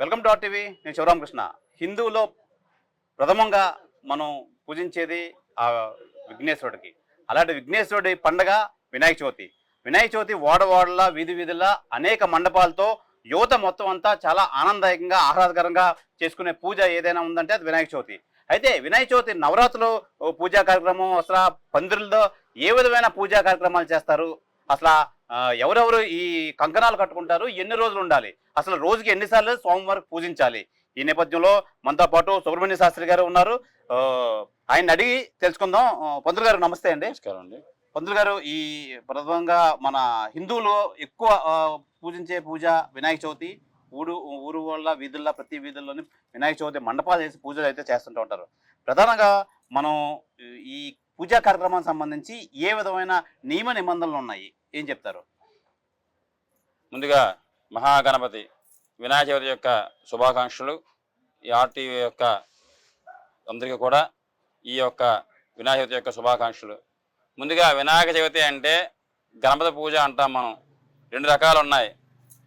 Welcome to TV నేను శివరామకృష్ణ హిందువులో ప్రథమంగా మనం పూజించేది ఆ విఘ్నేశ్వరుడికి. అలాంటి విఘ్నేశ్వరుడి పండగ వినాయక చవితి. వినాయక చవితి వాడవాడల వీధి వీధుల అనేక మండపాలతో యువత మొత్తం అంతా చాలా ఆనందదాయకంగా ఆహ్లాదకరంగా చేసుకునే పూజ ఏదైనా ఉందంటే అది వినాయక చవితి. అయితే వినాయక చవితి నవరాత్రులు పూజా కార్యక్రమం అసలు పందిరులతో ఏ విధమైన పూజా కార్యక్రమాలు చేస్తారు? అసలు ఎవరెవరు ఈ కంకణాలు కట్టుకుంటారు ఎన్ని రోజులు ఉండాలి? అసలు రోజుకి ఎన్నిసార్లు స్వామివారికి పూజించాలి? ఈ నేపథ్యంలో మనతో పాటు సుబ్రహ్మణ్య శాస్త్రి గారు ఉన్నారు. ఆయన అడిగి తెలుసుకుందాం. ఆ, పంతులు గారు నమస్తే అండి. నమస్కారం అండి. పంతులు గారు ఈ ప్రథమంగా మన హిందువులు ఎక్కువ పూజించే పూజ వినాయక చవితి ఊరు ఊరు వాళ్ళ వీధుల్లో ప్రతి వీధుల్లోని వినాయక చవితి మండపాలు చేసి పూజలు అయితే చేస్తుంటూ ఉంటారు. ప్రధానంగా మనం ఈ పూజా కార్యక్రమానికి సంబంధించి ఏ విధమైన నియమ నిబంధనలు ఉన్నాయి? ఏం చెప్తారు? ముందుగా మహాగణపతి వినాయక చవితి యొక్క శుభాకాంక్షలు ఈ ఆర్టీవీ యొక్క అందరికీ కూడా ఈ యొక్క వినాయక చవితి యొక్క శుభాకాంక్షలు. ముందుగా వినాయక చవితి అంటే గణపతి పూజ అంటాం మనం. రెండు రకాలు ఉన్నాయి.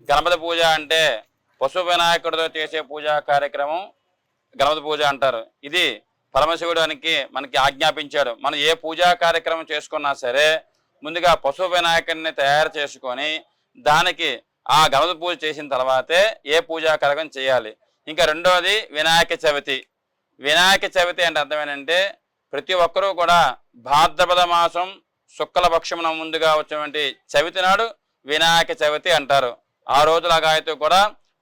గణపతి పూజ అంటే పశు వినాయకుడితో చేసే పూజా కార్యక్రమం గణపతి పూజ అంటారు. ఇది పరమశివుడానికి మనకి ఆజ్ఞాపించాడు మనం ఏ పూజా కార్యక్రమం చేసుకున్నా సరే ముందుగా పశు వినాయకుడిని తయారు చేసుకొని దానికి ఆ గణపతి పూజ చేసిన తర్వాతే ఏ పూజా కార్యక్రమం చేయాలి. ఇంకా రెండవది వినాయక చవితి. వినాయక చవితి అంటే అర్థం ఏంటంటే ప్రతి ఒక్కరూ కూడా భాద్రపద మాసం శుక్ల పక్షమున ముందుగా వచ్చినటువంటి చవితి నాడు వినాయక చవితి అంటారు. ఆ రోజులాగా అయితే కూడా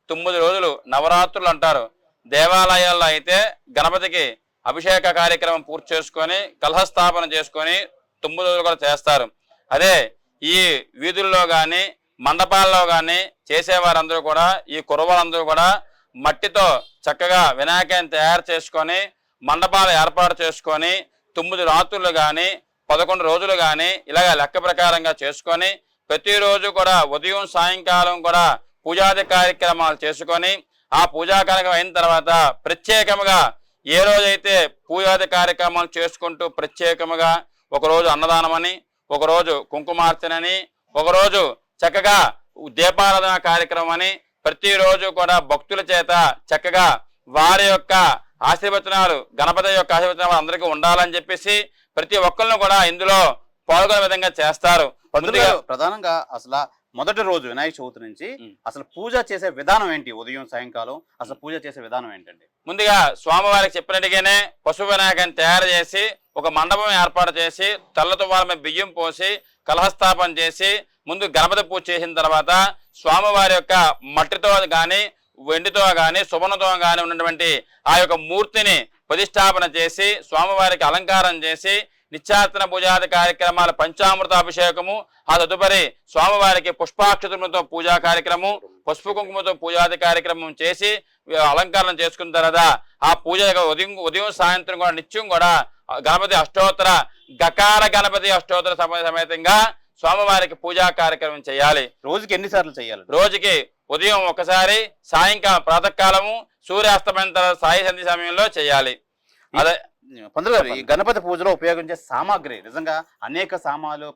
తొమ్మిది రోజులు నవరాత్రులు అంటారు. దేవాలయాల్లో అయితే గణపతికి అభిషేక కార్యక్రమం పూర్తి చేసుకొని కలహస్థాపన చేసుకొని తొమ్మిది రోజులు కూడా చేస్తారు. అదే ఈ వీధుల్లో కానీ మండపాల్లో కానీ చేసేవారందరూ కూడా ఈ కురవాళ్ళందరూ కూడా మట్టితో చక్కగా వినాయకాన్ని తయారు చేసుకొని మండపాలు ఏర్పాటు చేసుకొని తొమ్మిది రాత్రులు కానీ పదకొండు రోజులు కానీ ఇలాగ లెక్క ప్రకారంగా చేసుకొని ప్రతిరోజు కూడా ఉదయం సాయంకాలం కూడా పూజాది కార్యక్రమాలు చేసుకొని ఆ పూజా కార్యక్రమం అయిన తర్వాత ప్రత్యేకముగా ఏ రోజైతే పూజాది కార్యక్రమాలు చేసుకుంటూ ప్రత్యేకముగా ఒకరోజు అన్నదానమని ఒకరోజు కుంకుమార్చనని ఒకరోజు చక్కగా దీపారాధన కార్యక్రమం అని ప్రతిరోజు కూడా భక్తుల చేత చక్కగా వారి యొక్క ఆశీర్వచనాలు గణపతి యొక్క ఆశీర్వచనాలు అందరికీ ఉండాలని చెప్పేసి ప్రతి ఒక్కరిని కూడా ఇందులో పాల్గొనే విధంగా చేస్తారు. ప్రధానంగా అసలు మొదటి రోజు వినాయక చవితి నుంచి. అసలు పూజ చేసే విధానం ఏంటి ఉదయం సాయంకాలం? అసలు పూజ చేసే విధానం ఏంటండి? ముందుగా స్వామివారికి చెప్పినట్టుగానే పశు వినాయకాన్ని తయారు చేసి ఒక మండపం ఏర్పాటు చేసి తెల్లతో వాళ్ళ బియ్యం పోసి కలహస్థాపన చేసి ముందు గణపతి పూజ చేసిన తర్వాత స్వామివారి యొక్క మట్టితో కానీ వెండితో కానీ సువర్ణతో కానీ ఉన్నటువంటి ఆ యొక్క మూర్తిని ప్రతిష్టాపన చేసి స్వామివారికి అలంకారం చేసి నిత్యార్చన పూజాది కార్యక్రమాల పంచామృత అభిషేకము ఆ తదుపరి స్వామివారికి పుష్పాక్షతములతో పూజా కార్యక్రమం పసుపు కుంకుమతో పూజాది కార్యక్రమం చేసి అలంకరణ చేసుకున్న తర్వాత ఆ పూజ ఉదయం ఉదయం సాయంత్రం కూడా నిత్యం కూడా గణపతి అష్టోత్తర గకార గణపతి అష్టోత్తర సమ- సమేతంగా స్వామివారికి పూజా కార్యక్రమం చేయాలి. రోజుకి ఎన్నిసార్లు చేయాలి? రోజుకి ఉదయం ఒకసారి సాయంకాలం ప్రాతకాలము సూర్యాస్తమైన తర్వాత సాయి సంధి సమయంలో చేయాలి. అదే గారు ఈ గణపతి పూజలో ఉపయోగించే సామాగ్రి నిజంగా అనేక సామాలు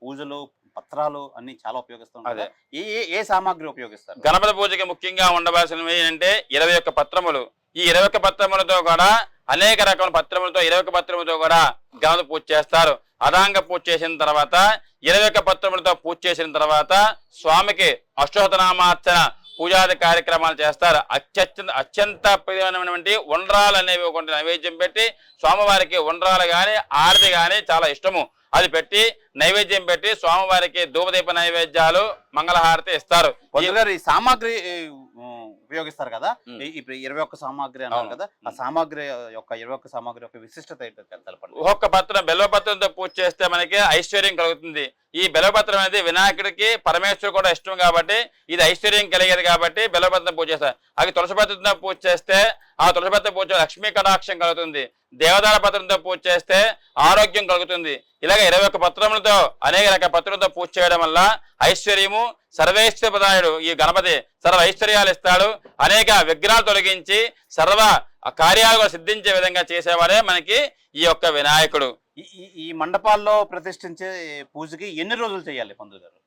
పూజలు పత్రాలు అన్ని చాలా ఉపయోగిస్తాం. ఏ ఏ- ఏ సామాగ్రి ఉపయోగిస్తారు? గణపతి పూజకి ముఖ్యంగా ఉండవలసినవి ఏంటంటే ఇరవై ఒక్క పత్రములు. ఈ ఇరవై ఒక్క పత్రములతో కూడా అనేక రకమైన పత్రములతో ఇరవై ఒక్క పత్రములతో కూడా గణపతి పూజ చేస్తారు. అదాంగ పూజ చేసిన తర్వాత ఇరవై ఒక్క పత్రములతో పూజ చేసిన తర్వాత స్వామికి అష్టోత్తనామార్చన పూజాది కార్యక్రమాలు చేస్తారు. అత్యంత అత్యంత ప్రియమైనటువంటి ఉండ్రాలు అనేవి ఒక నైవేద్యం పెట్టి స్వామివారికి ఉండ్రాలు కానీ ఆరతి కానీ చాలా ఇష్టము. అది పెట్టి నైవేద్యం పెట్టి స్వామివారికి ధూపదీప నైవేద్యాలు మంగళహారతి ఇస్తారు. ఈ సామాగ్రి ఉపయోగిస్తారు కదా? ఇప్పుడు ఇరవై ఒక్క సామాగ్రి అన్నారు. కదా ఆ. సామాగ్రి యొక్క ఇరవై ఒక్క సామాగ్రి యొక్క విశిష్టత ఏంటో తెలపండి. ఒక్కొక్క పత్రం బెల్లపత్రంతో పూజ చేస్తే మనకి ఐశ్వర్యం కలుగుతుంది. ఈ బెల్లపత్రం అనేది వినాయకుడికి పరమేశ్వరుడు కూడా ఇష్టం కాబట్టి ఇది ఐశ్వర్యం కలిగేది కాబట్టి బెల్లపత్రం పూజ చేస్తారు. అది తులసి పత్రంతో పూజ చేస్తే ఆ తులసి పత్రం పూజ లక్ష్మీ కటాక్షం కలుగుతుంది. దేవదార పత్రంతో పూజ చేస్తే ఆరోగ్యం కలుగుతుంది. ఇలాగ ఇరవై ఒక్క పత్రములతో అనేక రకాల పత్రులతో పూజ చేయడం వల్ల ఐశ్వర్యము సర్వేశ్వర ప్రదాయుడు ఈ గణపతి సర్వ ఐశ్వర్యాలు ఇస్తాడు. అనేక విగ్రహాలు తొలగించి సర్వ కార్యాలు కూడా సిద్ధించే విధంగా చేసేవాడే మనకి ఈ యొక్క వినాయకుడు. ఈ- మండపాల్లో ప్రతిష్ఠించే పూజకి ఎన్ని రోజులు చేయాలి పంతులు గారు?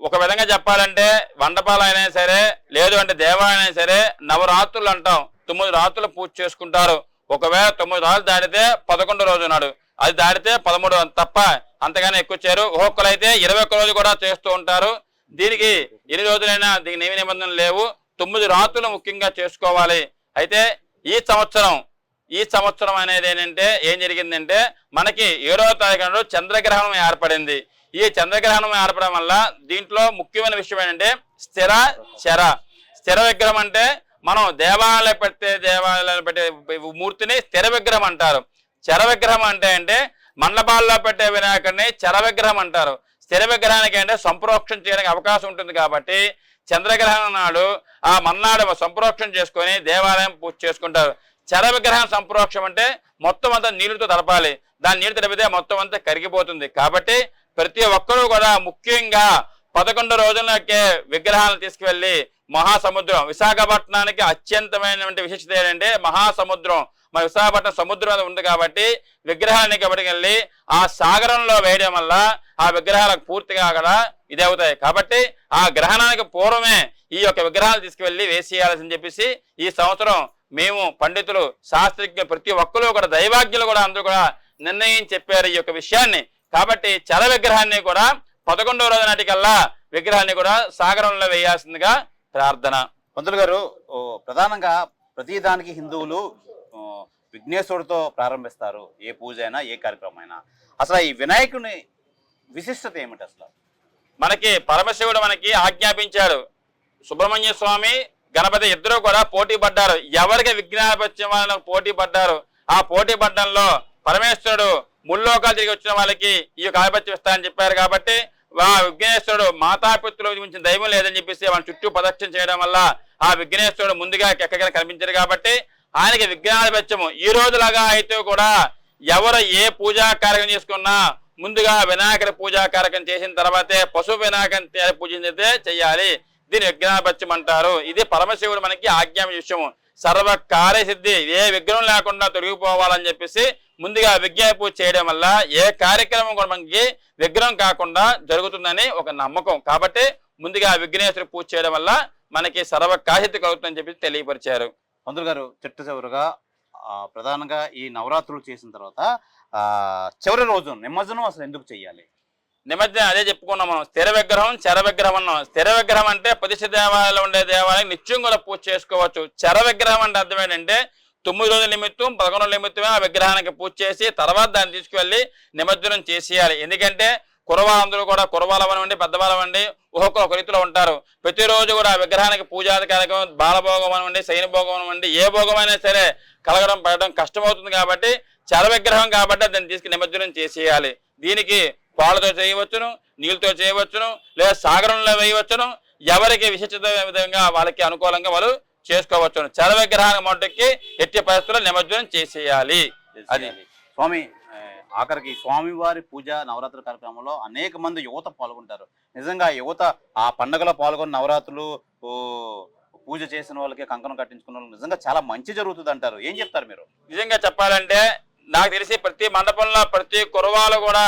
ఒక విధంగా చెప్పాలంటే మండపాలు అయినా సరే లేదు అంటే దేవాలయం అయినా సరే నవరాత్రులు అంటాం. తొమ్మిది రాత్రులు పూజ చేసుకుంటారు. ఒకవేళ తొమ్మిది రాత్రులు దాటితే పదకొండు రోజు నాడు. అది దాటితే పదమూడు తప్ప అంతగానే ఎక్కువ చేయరు. ఒక్కొక్కరు అయితే ఇరవై ఒక్క రోజు కూడా చేస్తూ ఉంటారు. దీనికి ఎన్ని రోజులైనా దీనికి నియమ నిబంధనలు లేవు. తొమ్మిది రాత్రులు ముఖ్యంగా చేసుకోవాలి. అయితే ఈ సంవత్సరం ఈ సంవత్సరం అనేది ఏంటంటే ఏం జరిగిందంటే మనకి ఏడవ తారీఖు చంద్రగ్రహణం ఏర్పడింది. ఈ చంద్రగ్రహణం ఏర్పడడం వల్ల దీంట్లో ముఖ్యమైన విషయం ఏంటంటే స్థిర చర. స్థిర విగ్రహం అంటే మనం దేవాలయ పెట్టే దేవాలయాలు పెట్టే మూర్తిని స్థిర విగ్రహం అంటారు. చర విగ్రహం అంటే అంటే మండపాల్లో పెట్టే వినాయకుడిని చర విగ్రహం అంటారు. స్థిర విగ్రహానికి అంటే సంప్రోక్షణ చేయడానికి అవకాశం ఉంటుంది కాబట్టి చంద్రగ్రహణం నాడు ఆ మన్నాడు సంప్రోక్షణ చేసుకొని దేవాలయం పూజ చేసుకుంటారు. చర విగ్రహం సంప్రోక్షం అంటే మొత్తం అంతా నీళ్ళతో తడపాలి దాని నీళ్ళు తడిపితే మొత్తం అంతా కరిగిపోతుంది. కాబట్టి ప్రతి ఒక్కరూ కూడా ముఖ్యంగా పదకొండు రోజులకే విగ్రహాలను తీసుకువెళ్ళి మహాసముద్రం విశాఖపట్నానికి అత్యంతమైనటువంటి విశిష్టత ఏంటంటే మహాసముద్రం. మన విశాఖపట్నం సముద్రం ఉంది కాబట్టి విగ్రహాన్ని కాబట్టి వెళ్ళి ఆ సాగరంలో వేయడం వల్ల ఆ విగ్రహాలకు పూర్తిగా అక్కడ ఇది అవుతాయి. కాబట్టి ఆ గ్రహణానికి పూర్వమే ఈ యొక్క విగ్రహాలు తీసుకువెళ్ళి వేసేయాలని చెప్పేసి ఈ సంవత్సరం మేము పండితులు శాస్త్రజ్ఞ ప్రతి ఒక్కరు కూడా దైవాజ్ఞులు కూడా అందరూ కూడా నిర్ణయం చెప్పారు ఈ యొక్క విషయాన్ని. కాబట్టి చల విగ్రహాన్ని కూడా పదకొండవ రోజు నాటికల్లా విగ్రహాన్ని కూడా సాగరంలో వేయాల్సిందిగా ప్రార్థన. పంతులు గారు ఓ, ప్రధానంగా ప్రతిదానికి హిందువులు విఘ్నేశ్వరుడితో ప్రారంభిస్తారు. ఏ పూజ అయినా ఏ కార్యక్రమం అయినా. అసలు ఈ వినాయకుని విశిష్టత ఏమిటి అసలు? మనకి పరమశివుడు మనకి ఆజ్ఞాపించాడు. సుబ్రహ్మణ్య స్వామి గణపతి ఇద్దరు కూడా పోటీ పడ్డారు. ఎవరికి విజ్ఞాపత్యం వాళ్ళకు పోటీ పడ్డారు? ఆ పోటీ పడ్డంలో పరమేశ్వరుడు ముల్లోకాలు తిరిగి వచ్చిన వాళ్ళకి ఈ యొక్క ఆధిపత్యం ఇస్తానని చెప్పారు కాబట్టి ఆ విఘ్నేశ్వరుడు మాతాపిత్రుల గురించి దైవం లేదని చెప్పేసి వాళ్ళ చుట్టూ ప్రదక్షిణ చేయడం వల్ల ఆ విఘ్నేశ్వరుడు ముందుగా ఎక్కగా కనిపించారు కాబట్టి ఆయనకి విజ్ఞానపత్యము ఈ రోజులాగా అయితే కూడా ఎవరు ఏ పూజా కార్యక్రమం చేసుకున్నా ముందుగా వినాయకుడి పూజా కార్యక్రమం చేసిన తర్వాతే పశు వినాయకం పూజించితే చెయ్యాలి. దీని విఘ్నాపత్యం అంటారు. ఇది పరమశివుడు మనకి ఆజ్ఞాప విషయము. సర్వ కార్యసిద్ధి ఏ విగ్రహం లేకుండా తొలగిపోవాలని చెప్పేసి ముందుగా విజ్ఞాన పూజ చేయడం వల్ల ఏ కార్యక్రమం కూడా మనకి విగ్రహం కాకుండా జరుగుతుందని ఒక నమ్మకం. కాబట్టి ముందుగా విఘ్నేశ్వరి పూజ చేయడం వల్ల మనకి సర్వ కార్యసిద్ధి కలుగుతుందని చెప్పి తెలియపరిచారు. మంత్రులు గారు చిట్ట చివరిగా ప్రధానంగా ఈ నవరాత్రులు చేసిన తర్వాత చివరి రోజు నిమజ్జనం అసలు ఎందుకు చెయ్యాలి? నిమజ్జనం అదే చెప్పుకున్నాం మనం. స్థిర విగ్రహం చర విగ్రహం అన్నాం. స్థిర విగ్రహం అంటే ప్రతిష్ఠ దేవాలయంలో ఉండే దేవాలయం నిత్యం కూడా పూజ చేసుకోవచ్చు. చర విగ్రహం అంటే అర్థం ఏంటంటే తొమ్మిది రోజుల నిమిత్తం పదకొండు నిమిత్తమే ఆ విగ్రహానికి పూజ చేసి తర్వాత దాన్ని తీసుకువెళ్ళి నిమజ్జనం చేసేయాలి. ఎందుకంటే కురవాళ్ళందరూ కూడా కురవాళ్ళవనివ్వండి పెద్దవాళ్ళవండి ఒక్కొక్కరు ఒక రీతిలో ఉంటారు. ప్రతిరోజు కూడా ఆ విగ్రహానికి పూజాది కార్యక్రమం బాలభోగం అనివ్వండి శయన భోగం అనివ్వండి ఏ భోగమైనా సరే కలగడం పడడం కష్టమవుతుంది కాబట్టి చర విగ్రహం కాబట్టి దాన్ని తీసుకుని నిమజ్జనం చేసేయాలి. దీనికి పాలతో చేయవచ్చును నీళ్ళతో చేయవచ్చును లేదా సాగరంలో వేయవచ్చును ఎవరికి విశిష్టత విధంగా వాళ్ళకి అనుకూలంగా వాళ్ళు చేసుకోవచ్చును. చర విగ్రహానికి మట్టుకి ఎట్టి పరిస్థితుల్లో నిమజ్జనం చేసేయాలి. అది. స్వామి ఆఖరికి స్వామివారి పూజ నవరాత్రి కార్యక్రమంలో అనేక మంది యువత పాల్గొంటారు. నిజంగా యువత ఆ పండుగలో పాల్గొన్న నవరాత్రులు పూజ చేసిన వాళ్ళకి కంకణం కట్టించుకున్న నిజంగా చాలా మంచి జరుగుతుంది అంటారు ఏం చెప్తారు మీరు? నిజంగా చెప్పాలంటే నాకు తెలిసి ప్రతి మండపంలో ప్రతి కురవాలు కూడా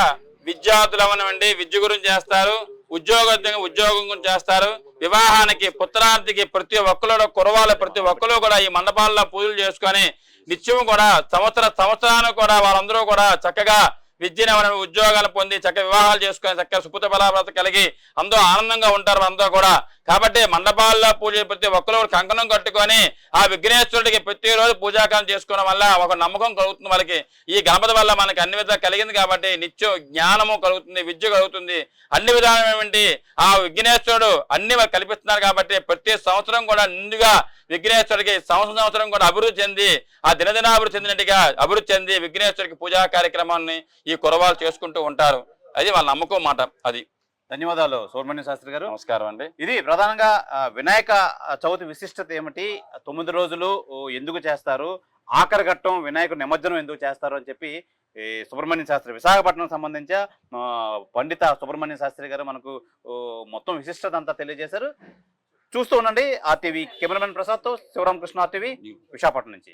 విద్యార్థులు అవనండి విద్య గురించి చేస్తారు ఉద్యోగ ఉద్యోగం గురించి చేస్తారు. వివాహానికి పుత్రార్థికి ప్రతి ఒక్కరు కురవాళ్ళు ప్రతి ఒక్కరు కూడా ఈ మండపాల్లో పూజలు చేసుకొని నిత్యం కూడా సంవత్సర సంవత్సరానికి కూడా వాళ్ళందరూ కూడా చక్కగా విద్యను అవని ఉద్యోగాలు పొంది చక్కగా వివాహాలు చేసుకొని చక్కగా సుపుత బలాభ్రత కలిగి అందరూ ఆనందంగా ఉంటారు అందరూ కూడా. కాబట్టి మండపాల్లో పూజ ప్రతి ఒక్కరు కంకణం కట్టుకొని ఆ విఘ్నేశ్వరుడికి ప్రతిరోజు పూజాకారం చేసుకోవడం వల్ల ఒక నమ్మకం కలుగుతుంది వాళ్ళకి. ఈ గణపతి వల్ల మనకి అన్ని విధాలు కలిగింది కాబట్టి నిత్యం జ్ఞానము కలుగుతుంది విద్య కలుగుతుంది. అన్ని విధాలైనటువంటి ఆ విఘ్నేశ్వరుడు అన్ని కల్పిస్తున్నారు కాబట్టి ప్రతి సంవత్సరం కూడా నిండుగా విఘ్నేశ్వరుడికి సంవత్సరం సంవత్సరం కూడా అభివృద్ధి చెంది ఆ దినదినాభివృద్ధి చెందినట్టుగా అభివృద్ధి చెంది విఘ్నేశ్వరుడికి పూజా కార్యక్రమాన్ని ఈ కురవాళ్ళు చేసుకుంటూ ఉంటారు. అది వాళ్ళ నమ్మకం మాట అది. ధన్యవాదాలు సుబ్రహ్మణ్య శాస్త్రి గారు. నమస్కారం అండి. ఇది ప్రధానంగా వినాయక చవితి విశిష్టత ఏమిటి? తొమ్మిది రోజులు ఎందుకు చేస్తారు? ఆఖరి ఘట్టం వినాయకుడు నిమజ్జనం ఎందుకు చేస్తారు అని చెప్పి ఈ సుబ్రహ్మణ్య శాస్త్రి విశాఖపట్నం సంబంధించి పండిత సుబ్రహ్మణ్య శాస్త్రి గారు మనకు మొత్తం విశిష్టత అంతా తెలియజేశారు. చూస్తూ ఉండండి ఆర్టీవీ కెమెరామెన్ ప్రసాద్తో శివరామకృష్ణ ఆర్టీవీ విశాఖపట్నం నుంచి.